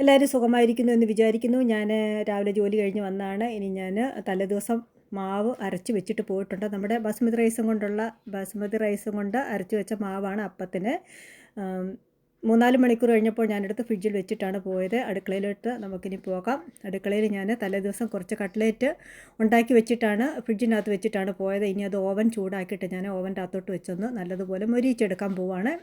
എല്ലാവരും സുഖമായിരിക്കുന്നു എന്ന് വിചാരിക്കുന്നു. ഞാൻ രാവിലെ ജോലി കഴിഞ്ഞ് വന്നാണ്. ഇനി ഞാൻ തലേദിവസം മാവ് അരച്ച് വെച്ചിട്ട് പോയിട്ടുണ്ട്. നമ്മുടെ ബസ്മതി റൈസും കൊണ്ടുള്ള ബസ്മതി റൈസും കൊണ്ട് അരച്ച് വെച്ച മാവാണ് അപ്പത്തിന്. മൂന്നാൽ മണിക്കൂർ കഴിഞ്ഞപ്പോൾ ഞാനെടുത്ത് ഫ്രിഡ്ജിൽ വെച്ചിട്ടാണ് പോയത്. അടുക്കളയിലോട്ട് നമുക്കിനി പോകാം. അടുക്കളയിൽ ഞാൻ തലേദിവസം കുറച്ച് കട്ട്ലേറ്റ് ഉണ്ടാക്കി വെച്ചിട്ടാണ് ഫ്രിഡ്ജിനകത്ത് വെച്ചിട്ടാണ് പോയത്. ഇനി അത് ഓവൻ ചൂടാക്കിയിട്ട് ഞാൻ ഓവന്റെ അകത്തോട്ട് വെച്ചൊന്ന് നല്ലതുപോലെ മൊരിയിച്ചെടുക്കാൻ പോവാണ്.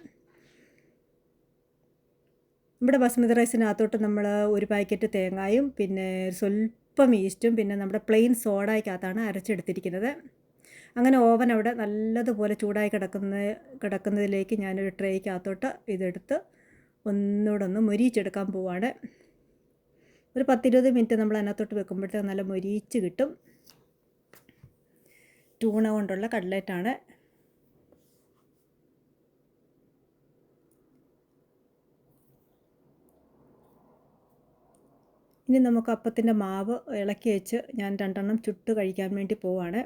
നമ്മുടെ ബസ്മതി റൈസിനകത്തോട്ട് നമ്മൾ ഒരു പാക്കറ്റ് തേങ്ങായും പിന്നെ സ്വല്പം ഈസ്റ്റും പിന്നെ നമ്മുടെ പ്ലെയിൻ സോഡയ്ക്കകത്താണ് അരച്ചെടുത്തിരിക്കുന്നത്. അങ്ങനെ ഓവൻ അവിടെ നല്ലതുപോലെ ചൂടായി കിടക്കുന്ന കിടക്കുന്നതിലേക്ക് ഞാനൊരു ട്രേക്കകത്തോട്ട് ഇതെടുത്ത് ഒന്നുകൂടെ ഒന്ന് മൊരിയിച്ചെടുക്കാൻ പോവാണ്. ഒരു പത്തിരുപത് മിനിറ്റ് നമ്മൾ അതിനകത്തോട്ട് വെക്കുമ്പോഴത്തേക്ക് നല്ല മൊരിച്ച് കിട്ടും. ടൂണ കൊണ്ടുള്ള കട്ട്ലറ്റാണ് ഇനി നമുക്ക് അപ്പത്തിന്റെ മാവ് ഇളക്കി വെച്ച് ഞാൻ രണ്ടെണ്ണം ചുട്ട് കഴിക്കാൻ വേണ്ടി പോവാണ്.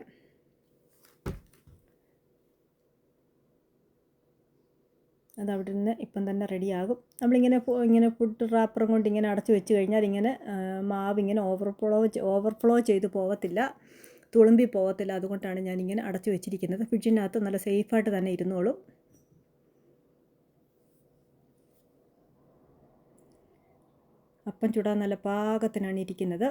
അത് അവിടെ നിന്ന് ഇപ്പം തന്നെ റെഡിയാകും. നമ്മളിങ്ങനെ ഇങ്ങനെ ഫുഡ് റാപ്പറും കൊണ്ട് ഇങ്ങനെ അടച്ചു വെച്ച് കഴിഞ്ഞാൽ ഇങ്ങനെ മാവ് ഇങ്ങനെ ഓവർഫ്ലോ ഓവർഫ്ലോ ചെയ്ത് പോകത്തില്ല. തുളുമ്പി പോകത്തില്ല. അതുകൊണ്ടാണ് ഞാനിങ്ങനെ അടച്ചു വെച്ചിരിക്കുന്നത്. ഫ്രിഡ്ജിനകത്ത് നല്ല സേഫായിട്ട് തന്നെ ഇരുന്നോളും. അപ്പം ചുടാൻ നല്ല പാകത്തിനാണ് ഇരിക്കുന്നത്.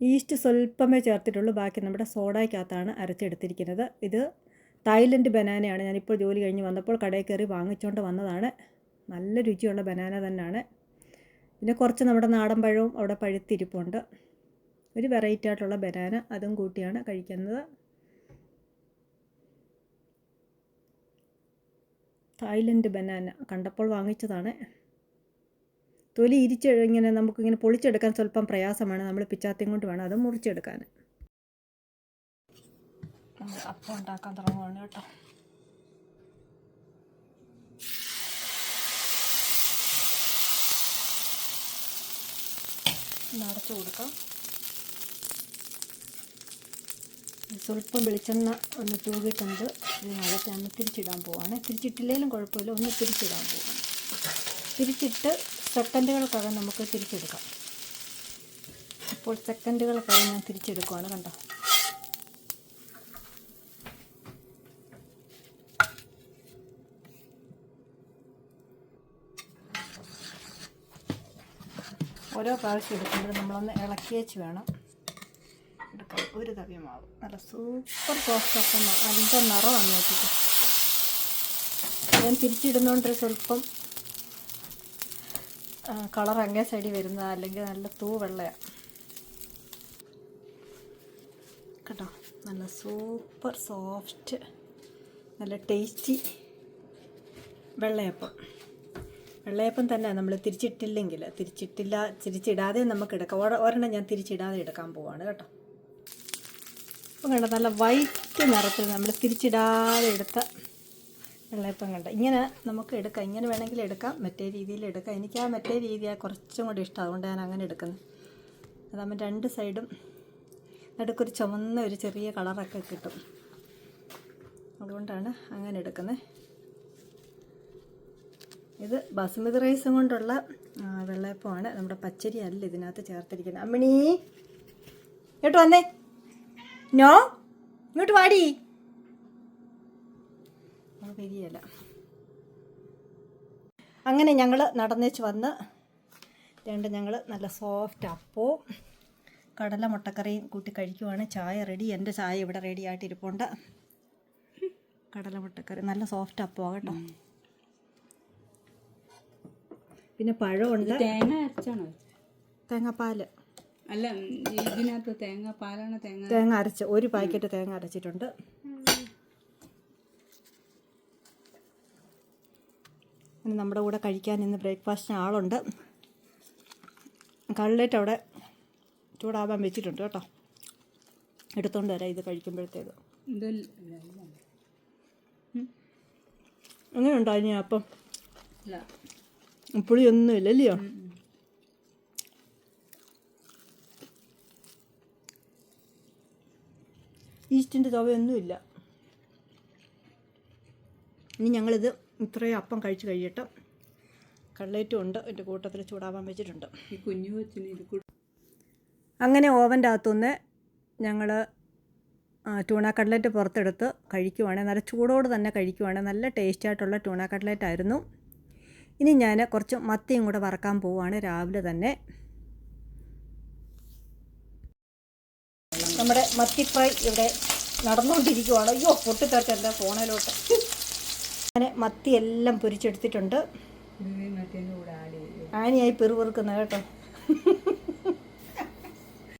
ഈസ്റ്റ് സ്വല്പമേ ചേർത്തിട്ടുള്ളൂ ബാക്കി നമ്മുടെ സോഡയ്ക്കകത്താണ് അരച്ചെടുത്തിരിക്കുന്നത്. ഇത് തായ്ലൻഡ് ബനാനയാണ്. ഞാനിപ്പോൾ ജോലി കഴിഞ്ഞ് വന്നപ്പോൾ കടയിൽ കയറി വാങ്ങിച്ചുകൊണ്ട് വന്നതാണ്. നല്ല രുചിയുള്ള ബനാന തന്നെയാണ്. പിന്നെ കുറച്ച് നമ്മുടെ നാടൻ പഴവും അവിടെ പഴുത്തിരിപ്പുണ്ട്. ഒരു വെറൈറ്റി ആയിട്ടുള്ള ബനാന അതും കൂട്ടിയാണ് കഴിക്കുന്നത്. തായ്ലൻഡ് ബനാന കണ്ടപ്പോൾ വാങ്ങിച്ചതാണ്. തൊലി ഇരിച്ച് ഇങ്ങനെ നമുക്കിങ്ങനെ പൊളിച്ചെടുക്കാൻ സ്വല്പം പ്രയാസമാണ്. നമ്മൾ പിച്ചാത്തിയും കൊണ്ട് വേണം അത് മുറിച്ചെടുക്കാൻ. അപ്പം അടച്ചു കൊടുക്കാം. സ്വല്പം വെളിച്ചെണ്ണ ഒന്ന് തൂകിയിട്ടുണ്ട്. അതൊക്കെ ഒന്ന് തിരിച്ചിടാൻ പോവാണ്. തിരിച്ചിട്ടില്ലെങ്കിലും കുഴപ്പമില്ല. ഒന്ന് തിരിച്ചിടാൻ പോവാണ്. തിരിച്ചിട്ട് സെക്കൻഡുകൾക്കകം നമുക്ക് തിരിച്ചെടുക്കാം. ഇപ്പോൾ സെക്കൻഡുകൾക്കകം ഞാൻ തിരിച്ചെടുക്കുവാണ് കണ്ടോ? ഓരോ പ്രാവശ്യം എടുക്കുമ്പോൾ നമ്മളൊന്ന് ഇളക്കി വെച്ച് വേണം. എടുക്കാം ഒരു തവി മാവ്. നല്ല സൂപ്പർ സോഫ്റ്റ് നല്ല അതിന്റെ വന്നു നോക്കിയിട്ട് ഞാൻ തിരിച്ചിടുന്നതുകൊണ്ട് സ്വല്പം കളർ അങ്ങേ സൈഡിൽ വരുന്ന അല്ലെങ്കിൽ നല്ല തൂ വെള്ളയാണ് കേട്ടോ? നല്ല സൂപ്പർ സോഫ്റ്റ് നല്ല ടേസ്റ്റി വെള്ളയപ്പം. വെള്ളയപ്പം തന്നെ നമ്മൾ തിരിച്ചിട്ടില്ലെങ്കിൽ തിരിച്ചിട്ടില്ല തിരിച്ചിടാതെ നമുക്ക് എടുക്കാം. ഒരെണ്ണം ഞാൻ തിരിച്ചിടാതെ എടുക്കാൻ പോവാണ് കേട്ടോ. അപ്പം കണ്ട നല്ല വൈറ്റ് നിറത്തിൽ നമ്മൾ തിരിച്ചിടാതെ എടുത്ത വെള്ളയപ്പം കണ്ട. ഇങ്ങനെ നമുക്ക് എടുക്കാം. ഇങ്ങനെ വേണമെങ്കിൽ എടുക്കാം. മറ്റേ രീതിയിൽ എടുക്കാം. എനിക്ക് ആ മറ്റേ രീതിയാണ് കുറച്ചും കൂടി ഇഷ്ടം. അതുകൊണ്ട് ഞാൻ അങ്ങനെ എടുക്കുന്നത് അതാകുമ്പോൾ രണ്ട് സൈഡും നടുക്കൊരു ചുമന്ന ഒരു ചെറിയ കളറൊക്കെ കിട്ടും. അതുകൊണ്ടാണ് അങ്ങനെ എടുക്കുന്നത് ഇത് ബസുമതി റൈസും കൊണ്ടുള്ള വെള്ളയപ്പമാണ്. നമ്മുടെ പച്ചരി അല്ല ഇതിനകത്ത് ചേർത്തിരിക്കുന്നത്. അമ്മിണി കേട്ടോ വന്നേ. നോ? ഇങ്ങോട്ട് വാടി. പെരിയല്ല. അങ്ങനെ ഞങ്ങൾ നടന്നേച്ച് വന്ന് രണ്ട് ഞങ്ങൾ നല്ല സോഫ്റ്റ് അപ്പവും കടല മുട്ടക്കറിയും കൂട്ടി കഴിക്കുവാണ്. ചായ റെഡി എന്റെ ചായ ഇവിടെ റെഡി ആയിട്ട് ഇരിപ്പുണ്ട് കടല മുട്ടക്കറി നല്ല സോഫ്റ്റ് അപ്പമാണ് കേട്ടോ. പിന്നെ പഴമുണ്ട് തേങ്ങ അരച്ചാണോ? തേങ്ങാപ്പാൽ അല്ല ഇതിനകത്ത് തേങ്ങ പാലാണ് തേങ്ങ. തേങ്ങ അരച്ച് ഒരു പാക്കറ്റ് തേങ്ങ അരച്ചിട്ടുണ്ട്. നമ്മുടെ കൂടെ കഴിക്കാൻ ഇന്ന് ബ്രേക്ക്ഫാസ്റ്റിന് ആളുണ്ട്. കള്ളിട്ട് അവിടെ ചൂടാവാൻ വെച്ചിട്ടുണ്ട് കേട്ടോ. എടുത്തോണ്ട് വരാം ഇത് കഴിക്കുമ്പോഴത്തേക്ക്. അങ്ങനെയുണ്ടോ ഇനി അപ്പം? പുളിയൊന്നുമില്ല അല്ലയോ ഈസ്റ്റിന്റെ ചുവയൊന്നുമില്ല ഇനി ഞങ്ങളിത് ഇത്രയും അപ്പം കഴിച്ച് കഴിയട്ടെ കട്ലേറ്റും ഉണ്ട്. എന്റെ കൂട്ടത്തിൽ ചൂടാവാൻ വെച്ചിട്ടുണ്ട്. ഈ കുഞ്ഞു കൊച്ചിന് ഇത് അങ്ങനെ ഓവന്റെ അകത്തുനിന്ന് ഞങ്ങൾ ട്യൂണ കട്ലറ്റ് പുറത്തെടുത്ത് കഴിക്കുവാണെങ്കിൽ നല്ല ചൂടോട് തന്നെ കഴിക്കുവാണെങ്കിൽ നല്ല ടേസ്റ്റ് ആയിട്ടുള്ള ട്യൂണ കട്ലറ്റ് ആയിരുന്നു. ഇനി ഞാൻ കുറച്ച് മത്തിയും കൂടെ വറക്കാൻ പോവുകയാണ് രാവിലെ തന്നെ. നമ്മുടെ മത്തി ഫ്രൈ ഇവിടെ നടന്നുകൊണ്ടിരിക്കുവാണ്. അയ്യോ പൊട്ടിത്തെറിച്ച എന്റെ ഫോണിലോട്ട്. അങ്ങനെ മത്തി എല്ലാം പൊരിച്ചെടുത്തിട്ടുണ്ട്. ആനിയായി പെറുപെറുക്കുന്ന കേട്ടോ.